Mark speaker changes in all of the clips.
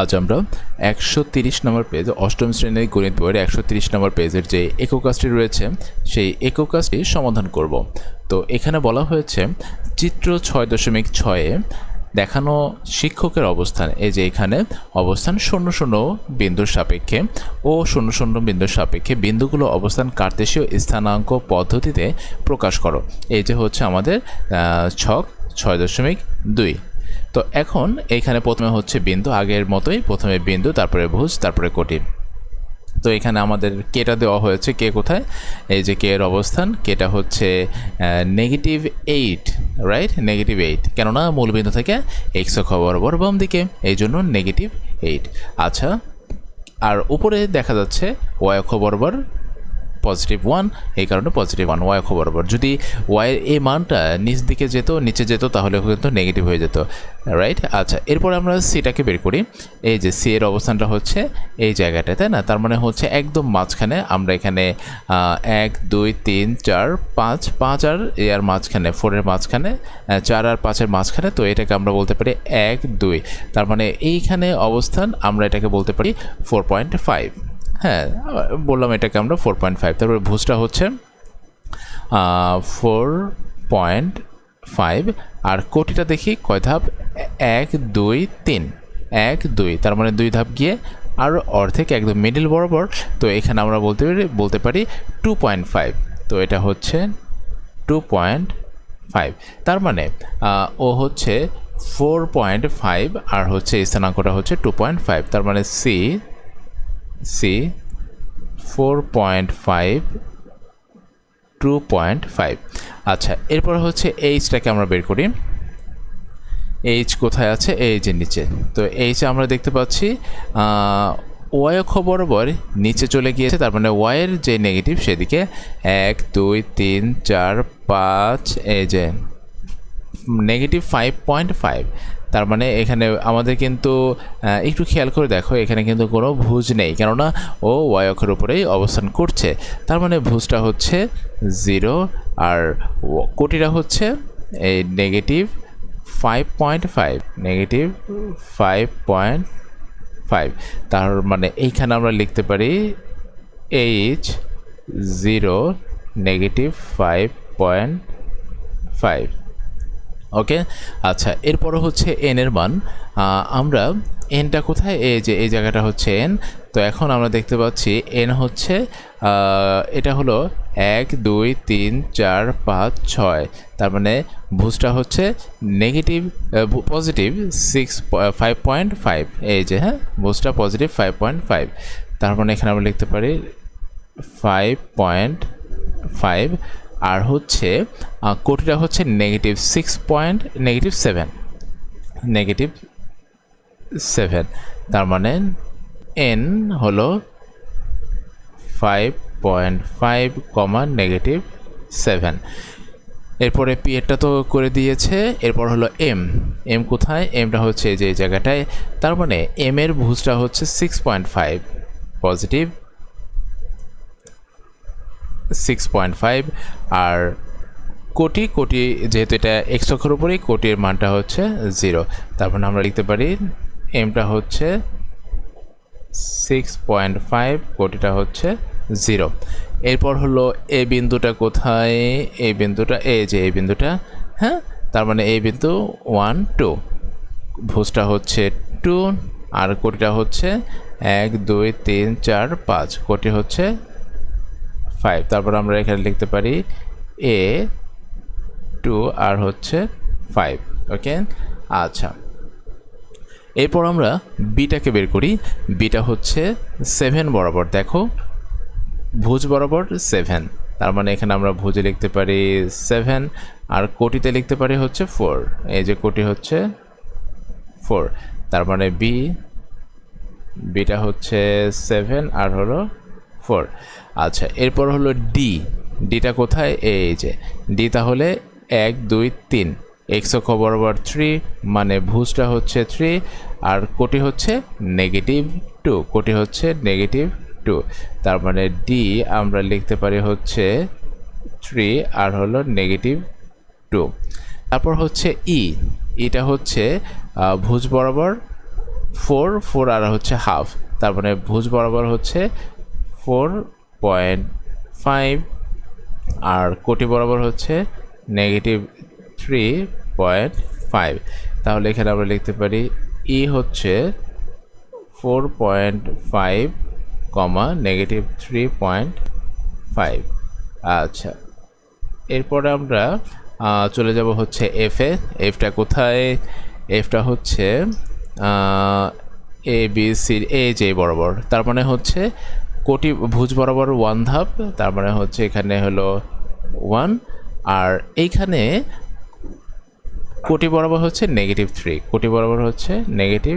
Speaker 1: আজ আমরা একশো তিরিশ নম্বর পেজ অষ্টম শ্রেণির গণিত বইয়ের একশো তিরিশ নম্বর পেজের যে একক কাজটি রয়েছে, সেই একক কাজটি সমাধান করব। তো এখানে বলা হয়েছে, চিত্র ছয় দশমিক ছয়ে দেখানো শিক্ষকের অবস্থান, এই যে এখানে অবস্থান শূন্য শূন্য বিন্দুর সাপেক্ষে ও শূন্য শূন্য বিন্দুর সাপেক্ষে বিন্দুগুলো অবস্থান কার্তেশীয় স্থানাঙ্ক পদ্ধতিতে প্রকাশ করো। এই যে হচ্ছে আমাদের ছক ছয় দশমিক দুই। তো এখন এইখানে প্রথমে হচ্ছে বিন্দু, আগের মতোই প্রথমে বিন্দু, তারপরে ভুজ, তারপরে কোটি। তো এখানে আমাদের কেটা দেওয়া হয়েছে, কে কোথায়? এই যে কে এর অবস্থান, কেটা হচ্ছে negative eight right negative eight কেননা মূলবিন্দু থেকে এক্স অক্ষ বরাবর বাম দিকে, এই জন্য নেগেটিভ এইট আচ্ছা আর উপরে দেখা যাচ্ছে ওয়াই অক্ষ বরাবর পজিটিভ ওয়ান এই কারণে পজিটিভ ওয়ান ওয়াই অক্ষ বরাবর। যদি ওয়াইয়ের এই মানটা নিচ দিকে যেত, নিচে যেত, তাহলে কিন্তু নেগেটিভ হয়ে যেত রাইট আচ্ছা এরপর আমরা সিটাকে বের করি। এই যে সি এর অবস্থানটা হচ্ছে এই জায়গাটা, তাই না? তার মানে হচ্ছে একদম মাঝখানে আমরা এখানে এক, দুই, তিন, চার, পাঁচ পাঁচ আর এ আর মাঝখানে ফোরের মাঝখানে চার আর পাঁচের মাঝখানে, তো এটাকে আমরা বলতে পারি এক, দুই। তার মানে এইখানে অবস্থান আমরা এটাকে বলতে পারি ফোর পয়েন্ট ফাইভ হ্যাঁ বললাম এটাকে আমরা ফোর পয়েন্ট ফাইভ তারপরে ভুজটা হচ্ছে ফোর পয়েন্ট ফাইভ আর কোটিটা দেখি, কয় ধাপ? এক, দুই, তিন। এক, দুই, তার মানে দুই ধাপ গিয়ে আর অর্ধেক, একদম মিডিল বরাবর, তো এখানে আমরা বলতে পারি বলতে পারি টু পয়েন্ট ফাইভ তো এটা হচ্ছে টু পয়েন্ট ফাইভ তার মানে ও হচ্ছে ফোর পয়েন্ট ফাইভ আর হচ্ছে স্থানাঙ্কটা হচ্ছে টু পয়েন্ট ফাইভ তার মানে C C, four point five, two point five. আচ্ছা এরপর হচ্ছে এইচটাকে আমরা বের করি। এইচ কোথায় আছে? এই যে নিচে। তো এইচ আমরা দেখতে পাচ্ছি ওয়াই অক্ষ বরাবর নিচে চলে গিয়েছে, তার মানে ওয়াইয়ের যে নেগেটিভ সেদিকে এক, দুই, তিন, চার, পাঁচ, এই যে, নেগেটিভ ফাইভ পয়েন্ট ফাইভ। তার মানে এখানে আমাদের কিন্তু একটু খেয়াল করে দেখো, এখানে কিন্তু কোনো ভুজ নেই। কেননা ও ওয়াই অক্ষের উপরেই অবস্থান করছে। তার মানে ভুজটা হচ্ছে জিরো আর কোটিটা হচ্ছে এই negative five point five, negative five point five. তার মানে এইখানে আমরা লিখতে পারি H zero negative five point five. Okay আচ্ছা এরপরও হচ্ছে এন এর মান। আমরা এনটা কোথায়? এই যে, এই জায়গাটা হচ্ছে এন তো এখন আমরা দেখতে পাচ্ছি এন হচ্ছে এটা হলো এক, দুই, তিন, চার, পাঁচ, ছয়। তার মানে ভুজটা হচ্ছে negative positive six five point five এই যে হ্যাঁ? ভুজটা পজিটিভ ফাইভ পয়েন্ট ফাইভ তার মানে এখানে আমরা লিখতে পারি ফাইভ পয়েন্ট ফাইভ আর হচ্ছে কোটিটা হচ্ছে negative six point negative seven negative seven তার মানে এন হলো five point five comma negative seven এরপরে পি এরটা তো করে দিয়েছে, এরপর হলো এম এম কোথায়? এমটা হচ্ছে যে জায়গাটায়, তার মানে এম এর ভুজটা হচ্ছে six point five positive six point five আর কোটি কোটি যেহেতু এটা এক্স অক্ষর উপরেই, কোটির মানটা হচ্ছে জিরো তারপর আমরা লিখতে পারি এমটা হচ্ছে সিক্স পয়েন্ট ফাইভ কোটিটা হচ্ছে জিরো এরপর হলো এ বিন্দুটা কোথায়? এই বিন্দুটা, এই যে এই বিন্দুটা হ্যাঁ? তার মানে এই বিন্দু ওয়ান টু ভুজটা হচ্ছে টু আর কোটিটা হচ্ছে এক, দুই, তিন, চার, পাঁচ। কোটি হচ্ছে ফাইভ তারপর আমরা এখানে লিখতে পারি এ টু আর হচ্ছে ফাইভ ওকে আচ্ছা। এরপর আমরা বিটাকে বের করি। বিটা হচ্ছে সেভেন বরাবর, দেখো। ভুজ বরাবর সেভেন তার মানে এখানে আমরা ভুজে লিখতে পারি সেভেন আর কোটিতে লিখতে পারি হচ্ছে ফোর এই যে কোটি হচ্ছে ফোর তার মানে বি বিটা হচ্ছে সেভেন আর হলো ফোর আচ্ছা এরপর হলো ডি ডিটা কোথায়? এই যে ডি তাহলে এক দুই তিন। এক্স অক্ষ বরাবর থ্রি মানে ভুজটা হচ্ছে থ্রি আর কোটি হচ্ছে নেগেটিভ টু কোটি হচ্ছে নেগেটিভ টু তার মানে ডি আমরা লিখতে পারি হচ্ছে থ্রি আর হলো নেগেটিভ টু তারপর হচ্ছে ই এটা হচ্ছে আহ, ভুজ বরাবর ফোর ফোর আর হচ্ছে হাফ তার মানে ভুজ বরাবর হচ্ছে ফোর পয়েন্ট ফাইভ আর কোটি বরাবর হচ্ছে নেগেটিভ থ্রি পয়েন্ট ফাইভ তাহলে এখানে আমরা লিখতে পারি ই হচ্ছে four point five comma negative three point five আচ্ছা এরপরে আমরা চলে যাব হচ্ছে এফে এফটা কোথায়? এফটা হচ্ছে এ বি সি এ যে বরাবর। তার মানে হচ্ছে কোটি ভুজ বরাবর ওয়ান ধাপ তার মানে হচ্ছে এখানে হলো ওয়ান আর এইখানে কোটি বরাবর হচ্ছে নেগেটিভ থ্রি কোটি বরাবর হচ্ছে নেগেটিভ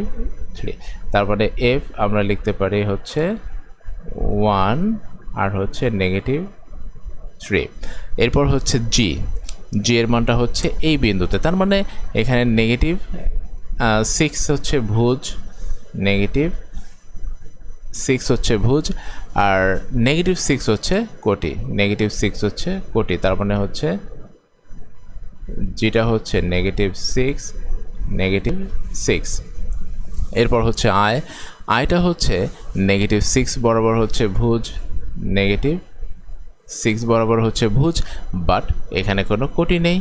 Speaker 1: থ্রি তারপরে এফ আমরা লিখতে পারি হচ্ছে ওয়ান আর হচ্ছে নেগেটিভ থ্রি এরপর হচ্ছে জি জি এর মানটা হচ্ছে এই বিন্দুতে। তার মানে এখানে নেগেটিভ সিক্স হচ্ছে ভুজ নেগেটিভ সিক্স হচ্ছে ভুজ আর নেগেটিভ সিক্স হচ্ছে কোটি। নেগেটিভ সিক্স হচ্ছে কোটি, তার মানে হচ্ছে যেটা হচ্ছে নেগেটিভ সিক্স নেগেটিভ সিক্স এরপর হচ্ছে আয়। আয়টা হচ্ছে নেগেটিভ সিক্স বরাবর হচ্ছে ভুজ নেগেটিভ সিক্স বরাবর হচ্ছে ভুজ বাট এখানে কোনো কোটি নেই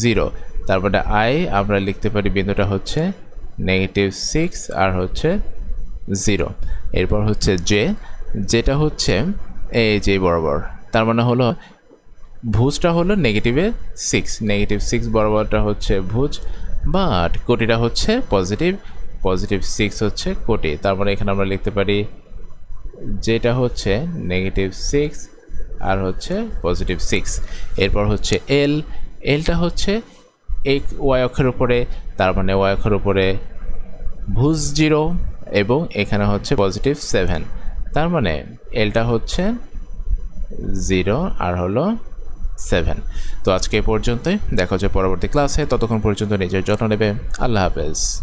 Speaker 1: জিরো তারপরে আয় আমরা লিখতে পারি বিন্দুটা হচ্ছে নেগেটিভ সিক্স আর হচ্ছে জিরো। এরপর হচ্ছে জে। যেটা হচ্ছে এই যে বরাবর। তার মানে হলো ভুজটা হলো নেগেটিভে সিক্স নেগেটিভ সিক্স বরাবরটা হচ্ছে ভুজ বাট কোটিটা হচ্ছে পজিটিভ পজিটিভ সিক্স হচ্ছে কোটি। তারপরে এখানে আমরা লিখতে পারি যেটা হচ্ছে নেগেটিভ সিক্স আর হচ্ছে পজিটিভ সিক্স এরপর হচ্ছে এল এলটা হচ্ছে এক ওয়াই অক্ষের উপরে, তার মানে ওয়াই অক্ষের উপরে ভুজ জিরো এবং এখানে হচ্ছে পজিটিভ সেভেন তার মানে এলটা হচ্ছে জিরো আর হলো সেভেন তো আজকে পর্যন্তই। দেখা হচ্ছে পরবর্তী ক্লাসে ততক্ষণ পর্যন্ত নিজের যত্ন নেবে। আল্লাহ হাফেজ।